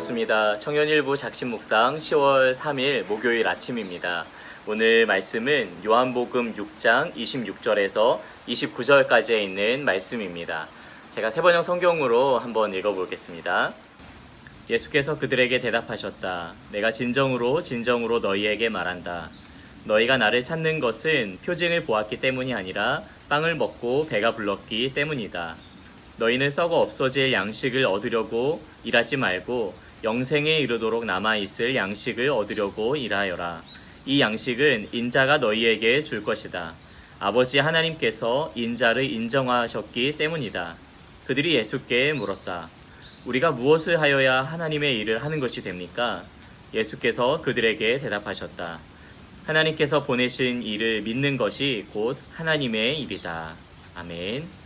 반갑습니다. 청년일부 작심 묵상 10월 3일 목요일 아침입니다. 오늘 말씀은 요한복음 6장 26절에서 29절까지에 있는 말씀입니다. 제가 세 번역 성경으로 한번 읽어보겠습니다. 예수께서 그들에게 대답하셨다. 내가 진정으로 진정으로 너희에게 말한다. 너희가 나를 찾는 것은 표징을 보았기 때문이 아니라 빵을 먹고 배가 불렀기 때문이다. 너희는 썩어 없어질 양식을 얻으려고 일하지 말고 영생에 이르도록 남아 있을 양식을 얻으려고 일하여라. 이 양식은 인자가 너희에게 줄 것이다. 아버지 하나님께서 인자를 인정하셨기 때문이다. 그들이 예수께 물었다. 우리가 무엇을 하여야 하나님의 일을 하는 것이 됩니까? 예수께서 그들에게 대답하셨다. 하나님께서 보내신 일을 믿는 것이 곧 하나님의 일이다. 아멘.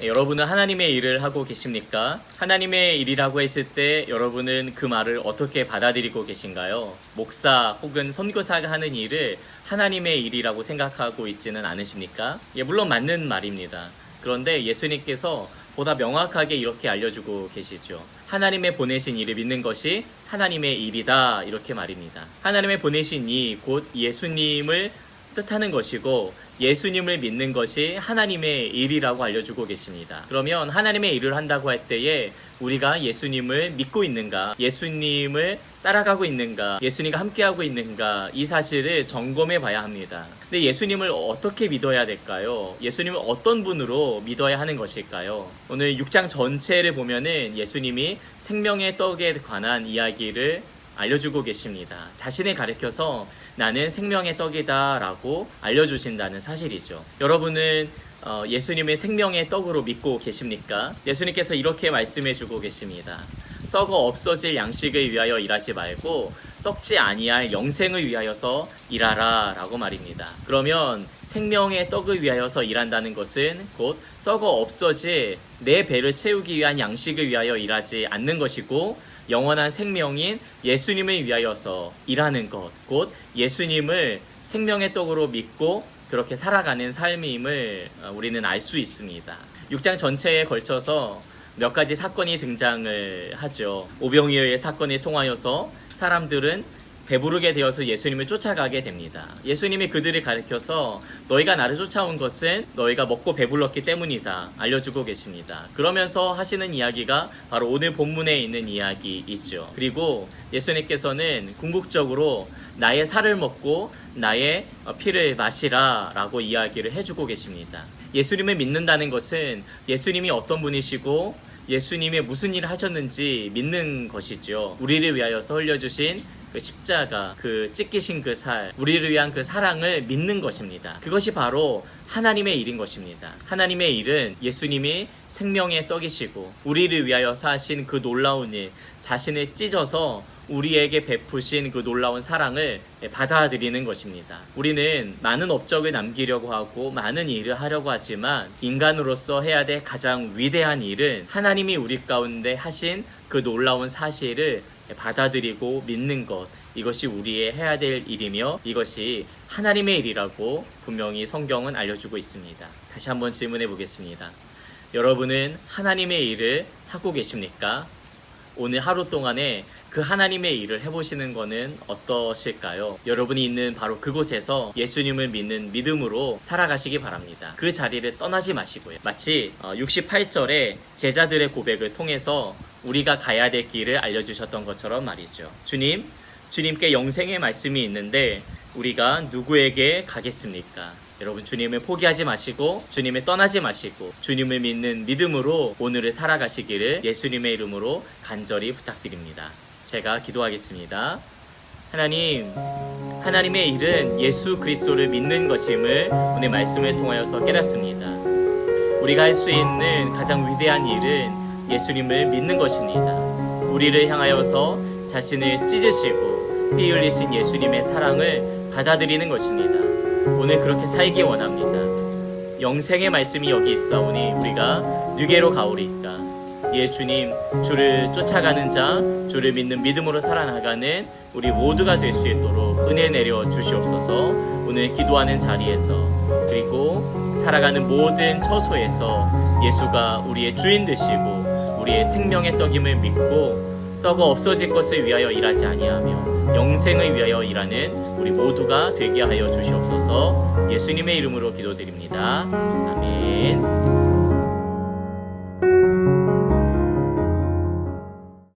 네, 여러분은 하나님의 일을 하고 계십니까? 하나님의 일이라고 했을 때 여러분은 그 말을 어떻게 받아들이고 계신가요? 목사 혹은 선교사가 하는 일을 하나님의 일이라고 생각하고 있지는 않으십니까? 예, 물론 맞는 말입니다. 그런데 예수님께서 보다 명확하게 이렇게 알려주고 계시죠. 하나님의 보내신 일을 믿는 것이 하나님의 일이다. 이렇게 말입니다. 하나님의 보내신 이 곧 예수님을 뜻하는 것이고 예수님을 믿는 것이 하나님의 일이라고 알려주고 계십니다. 그러면 하나님의 일을 한다고 할 때에 우리가 예수님을 믿고 있는가, 예수님을 따라가고 있는가, 예수님과 함께하고 있는가 이 사실을 점검해 봐야 합니다. 근데 예수님을 어떻게 믿어야 될까요? 예수님을 어떤 분으로 믿어야 하는 것일까요? 오늘 6장 전체를 보면은 예수님이 생명의 떡에 관한 이야기를 알려주고 계십니다. 자신을 가리켜서 나는 생명의 떡이다라고 알려주신다는 사실이죠. 여러분은 어, 예수님의 생명의 떡으로 믿고 계십니까? 예수님께서 이렇게 말씀해주고 계십니다. 썩어 없어질 양식을 위하여 일하지 말고 썩지 아니할 영생을 위하여서 일하라라고 말입니다. 그러면 생명의 떡을 위하여서 일한다는 것은 곧 썩어 없어질 내 배를 채우기 위한 양식을 위하여 일하지 않는 것이고 영원한 생명인 예수님을 위하여서 일하는 것, 곧 예수님을 생명의 떡으로 믿고 그렇게 살아가는 삶임을 어, 우리는 알 수 있습니다. 6장 전체에 걸쳐서 몇 가지 사건이 등장을 하죠. 오병이어의 사건을 통하여서 사람들은 배부르게 되어서 예수님을 쫓아가게 됩니다. 예수님이 그들을 가리켜서 너희가 나를 쫓아온 것은 너희가 먹고 배불렀기 때문이다. 알려주고 계십니다. 그러면서 하시는 이야기가 바로 오늘 본문에 있는 이야기이죠. 그리고 예수님께서는 궁극적으로 나의 살을 먹고 나의 피를 마시라 라고 이야기를 해주고 계십니다. 예수님을 믿는다는 것은 예수님이 어떤 분이시고 예수님이 무슨 일을 하셨는지 믿는 것이죠. 우리를 위하여서 흘려주신 그 십자가, 그 찢기신 그 살, 우리를 위한 그 사랑을 믿는 것입니다. 그것이 바로 하나님의 일인 것입니다. 하나님의 일은 예수님이 생명의 떡이시고 우리를 위하여 사신 그 놀라운 일, 자신을 찢어서 우리에게 베푸신 그 놀라운 사랑을 받아들이는 것입니다. 우리는 많은 업적을 남기려고 하고 많은 일을 하려고 하지만 인간으로서 해야 될 가장 위대한 일은 하나님이 우리 가운데 하신 그 놀라운 사실을 받아들이고 믿는 것 이것이 우리의 해야 될 일이며 이것이 하나님의 일이라고 분명히 성경은 알려주고 있습니다. 다시 한번 질문해 보겠습니다. 여러분은 하나님의 일을 하고 계십니까? 오늘 하루 동안에 그 하나님의 일을 해보시는 것은 어떠실까요? 여러분이 있는 바로 그곳에서 예수님을 믿는 믿음으로 살아가시기 바랍니다. 그 자리를 떠나지 마시고요. 마치 68절에 제자들의 고백을 통해서 우리가 가야 될 길을 알려주셨던 것처럼 말이죠. 주님, 주님께 영생의 말씀이 있는데 우리가 누구에게 가겠습니까? 여러분 주님을 포기하지 마시고 주님을 떠나지 마시고 주님을 믿는 믿음으로 오늘을 살아가시기를 예수님의 이름으로 간절히 부탁드립니다. 제가 기도하겠습니다. 하나님, 하나님의 일은 예수 그리스도를 믿는 것임을 오늘 말씀을 통하여서 깨닫습니다. 우리가 할 수 있는 가장 위대한 일은 예수님을 믿는 것입니다. 우리를 향하여서 자신을 찢으시고 피 흘리신 예수님의 사랑을 받아들이는 것입니다. 오늘 그렇게 살기 원합니다. 영생의 말씀이 여기 있사오니 우리가 누게로 가오리까. 예 주님 주를 쫓아가는 자 주를 믿는 믿음으로 살아나가는 우리 모두가 될 수 있도록 은혜 내려 주시옵소서 오늘 기도하는 자리에서 그리고 살아가는 모든 처소에서 예수가 우리의 주인 되시고 우리의 생명의 떡임을 믿고 썩어 없어질 것을 위하여 일하지 아니하며 영생을 위하여 일하는 우리 모두가 되게 하여 주시옵소서. 예수님의 이름으로 기도드립니다. 아멘.